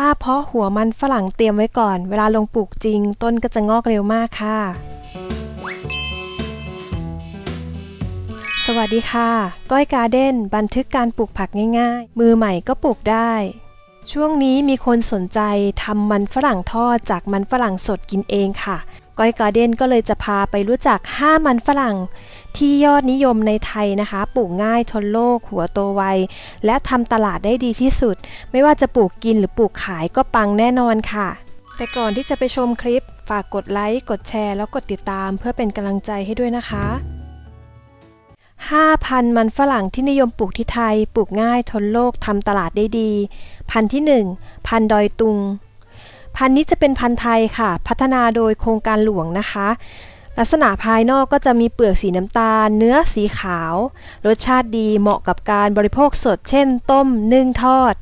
ถ้าเพาะหัวมันฝรั่งเตรียมไว้ก่อน เวลาลงปลูกจริง ต้นก็จะงอกเร็วมากค่ะ สวัสดีค่ะ ก้อยการ์เด้นบันทึกการปลูกผักง่ายๆ มือใหม่ก็ปลูกได้ ช่วงนี้มีคนสนใจทำมันฝรั่งทอดจากมันฝรั่งสดกินเองค่ะ ก้อยการ์เด้นก็เลยจะพาไปรู้จัก 5 มันฝรั่ง ที่ยอดนิยมในไทยนะคะ ปลูกง่ายทนโลกหัวโตไว และทำตลาดได้ดีที่สุด ไม่ว่าจะปลูกกินหรือปลูกขายก็ปังแน่นอนค่ะ แต่ก่อนที่จะไปชมคลิป ฝากกดไลค์กดแชร์แล้วกดติดตามเพื่อเป็นกำลังใจให้ด้วยนะคะ5พันธุ์มันฝรั่งที่นิยมปลูกที่ไทย ปลูกง่ายทนโลกทำตลาดได้ดี พันธุ์ที่ 1 พันธุ์ดอยตุง พันธุ์นี้จะเป็นพันธุ์ไทยค่ะ พัฒนาโดยโครงการหลวงนะคะ ลักษณะภายนอกก็จะมีเปลือกสีน้ำตาล เนื้อสีขาว รสชาติดีเหมาะกับการบริโภคสด เช่น ต้ม นึ่งทอด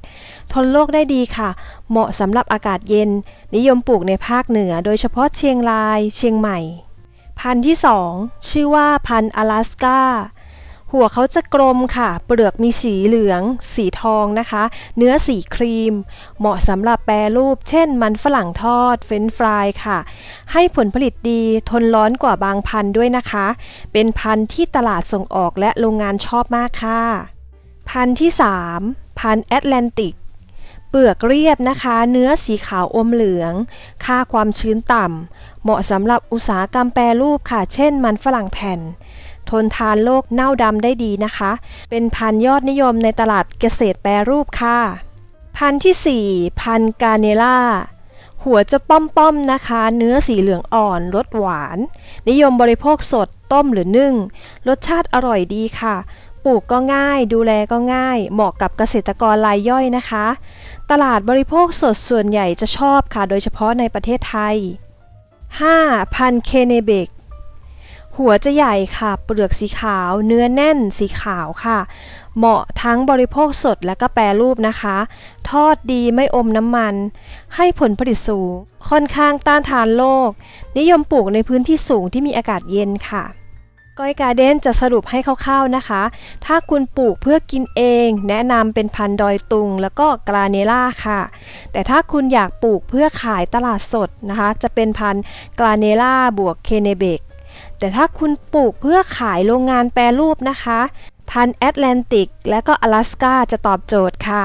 ทนโรคได้ดีค่ะ เหมาะสำหรับอากาศเย็น นิยมปลูกในภาคเหนือ โดยเฉพาะเชียงราย เชียงใหม่ พันธุ์ที่ 2 ชื่อว่าพันธุ์อลาสกา หัวเขาจะกลมค่ะ เปลือกมีสีเหลือง สีทองนะคะ เนื้อสีครีม เหมาะสำหรับแปรรูป เช่น มันฝรั่งทอด เฟรนช์ฟรายค่ะ ให้ผลผลิตดี ทนร้อนกว่าบางพันธุ์ด้วยนะคะ เป็นพันธุ์ที่ตลาดส่งออกและโรงงานชอบมากค่ะ พันธุ์ที่ 3 พันธุ์แอตแลนติกเปลือกเรียบนะคะ เนื้อสีขาวอมเหลือง ค่าความชื้นต่ำ เหมาะสำหรับอุตสาหกรรมแปรรูปค่ะ เช่น มันฝรั่งแผ่น ทนทานโรคเน่าดำได้ดีนะคะ เป็นพันธุ์ยอดนิยมในตลาดเกษตรแปรรูปค่ะ พันธุ์ที่ 4 พันธุ์กาเนล่า หัวจะป้อมๆนะคะ เนื้อสีเหลืองอ่อนรสหวาน นิยมบริโภคสดต้มหรือนึ่ง รสชาติอร่อยดีค่ะปลูกก็ง่ายดูแลก็ง่าย เหมาะกับเกษตรกรรายย่อยนะคะ ตลาดบริโภคสดส่วนใหญ่จะชอบค่ะ โดยเฉพาะในประเทศไทย 5. พันเคเนเบก หัวจะใหญ่ค่ะ เปลือกสีขาว เนื้อแน่นสีขาวค่ะ เหมาะทั้งบริโภคสดและก็แปรรูปนะคะ ทอดดีไม่อมน้ำมัน ให้ผลผลิตสูง ค่อนข้างต้านทานโรค นิยมปลูกในพื้นที่สูงที่มีอากาศเย็นค่ะก้อยการ์เด้นจะสรุปให้คร่าวๆนะคะ ถ้าคุณปลูกเพื่อกินเอง แนะนำเป็นพันธุ์ดอยตุง แล้วก็กราเนล่าค่ะ แต่ถ้าคุณอยากปลูกเพื่อขายตลาดสดนะคะ จะเป็นพันธุ์กราเนล่าบวกเคเนเบก แต่ถ้าคุณปลูกเพื่อขายโรงงานแปรรูปนะคะ พันแอตแลนติก และก็อลาสกาจะตอบโจทย์ค่ะ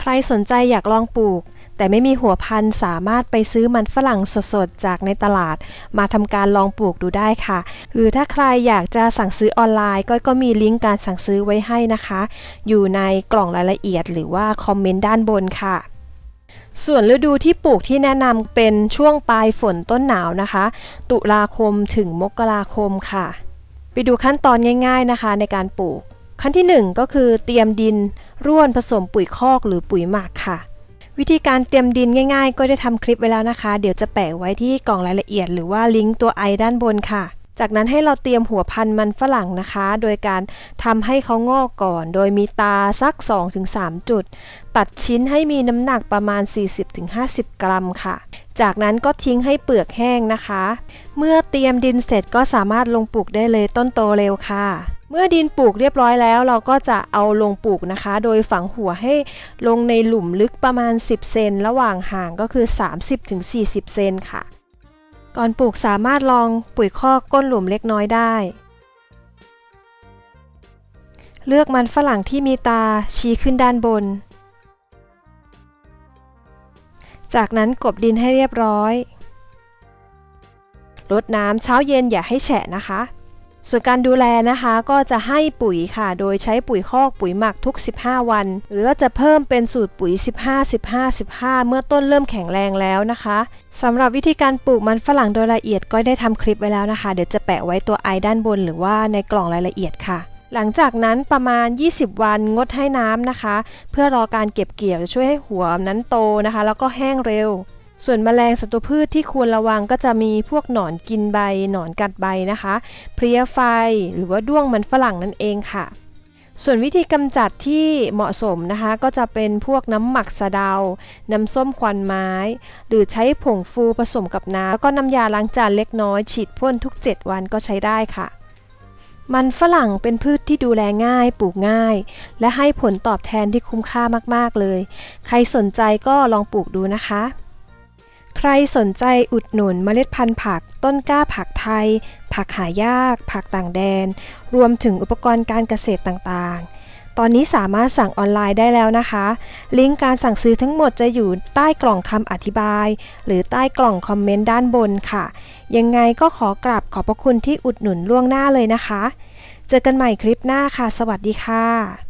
ใครสนใจอยากลองปลูก แต่ไม่มีหัวพันธุ์สามารถไปซื้อมันฝรั่งสดๆ จากในตลาด มาทำการลองปลูกดูได้ค่ะ หรือถ้าใครอยากจะสั่งซื้อออนไลน์ก็ก็มีลิงก์การสั่งซื้อไว้ให้นะคะ อยู่ในกล่องรายละเอียดหรือว่าคอมเมนต์ด้านบนค่ะ ส่วนฤดูที่ปลูกที่แนะนำเป็นช่วงปลายฝนต้นหนาวนะคะ ตุลาคมถึงมกราคมค่ะ ไปดูขั้นตอนง่ายๆนะคะในการปลูก ขั้นที่ 1 ก็คือเตรียมดินร่วนผสมปุ๋ยคอกหรือปุ๋ยหมักค่ะ วิธีการเตรียมดินง่าย ๆ ก็ได้ทำคลิปไว้แล้วนะคะ เดี๋ยวจะแปะไว้ที่กล่องรายละเอียด หรือว่าลิงก์ตัวไอด้านบนค่ะ จากนั้นให้เราเตรียมหัวพันธุ์มันฝรั่งนะคะ โดยการทำให้เขางอกก่อน โดยมีตาสัก 2-3 จุด ตัดชิ้นให้มีน้ำหนักประมาณ 40-50 กรัมค่ะ จากนั้นก็ทิ้งให้เปลือกแห้งนะคะ เมื่อเตรียมดินเสร็จก็สามารถลงปลูกได้เลยต้นโตเร็วค่ะ เมื่อดินปลูกเรียบร้อยแล้ว เราก็จะเอาลงปลูกนะคะ โดยฝังหัวให้ลงในหลุมลึกประมาณ 10 เซน ระหว่างห่างก็คือ 30-40 เซนค่ะ ก่อนปลูกสามารถลองปุ๋ยคอกก้นหลุมเล็กน้อยได้ เลือกมันฝรั่งที่มีตาชี้ขึ้นด้านบน จากนั้นกบดินให้เรียบร้อยรดน้ำเช้าเย็นอย่าให้แฉะนะคะ ส่วนการดูแลนะคะก็จะให้ปุ๋ยค่ะ โดยใช้ปุ๋ยคอกปุ๋ยหมักทุก 15 วัน หรือว่าจะเพิ่มเป็นสูตรปุ๋ย 15 15 15 เมื่อต้นเริ่มแข็งแรงแล้วนะคะสำหรับวิธีการปลูกมันฝรั่งโดยละเอียดก็ได้ทำคลิปไว้แล้วนะคะ เดี๋ยวจะแปะไว้ตัวไอด้านบนหรือว่าในกล่องรายละเอียดค่ะ หลังจากนั้นประมาณ 20 วันงดให้น้ำนะคะ เพื่อรอการเก็บเกี่ยวจะช่วยให้หัวนั้นโตนะคะ แล้วก็แห้งเร็ว ส่วนแมลงศัตรูพืชที่ควรระวังก็จะมีพวกหนอนกินใบ หนอนกัดใบนะคะ เพลี้ยไฟหรือว่าด้วงมันฝรั่งนั่นเองค่ะ ส่วนวิธีกำจัดที่เหมาะสมนะคะ ก็จะเป็นพวกน้ำหมักสะเดา น้ำส้มควันไม้ หรือใช้ผงฟูผสมกับน้ำแล้วก็น้ำยาล้างจานเล็กน้อยฉีดพ่นทุก 7 วันก็ใช้ได้ค่ะมันฝรั่งเป็นพืชที่ดูแลง่าย ปลูกง่าย และให้ผลตอบแทนที่คุ้มค่ามาก ๆ เลย ใครสนใจก็ลองปลูกดูนะคะ ใครสนใจอุดหนุนเมล็ดพันธุ์ผัก ต้นกล้าผักไทย ผักหายาก ผักต่างแดน รวมถึงอุปกรณ์การเกษตรต่างๆ ตอนนี้สามารถสั่งออนไลน์ได้แล้วนะคะ ลิงก์การสั่งซื้อทั้งหมดจะอยู่ใต้กล่องคำอธิบาย หรือใต้กล่องคอมเมนต์ด้านบนค่ะ ยังไงก็ขอกราบขอบพระคุณที่อุดหนุนล่วงหน้าเลยนะคะ เจอกันใหม่คลิปหน้าค่ะ สวัสดีค่ะ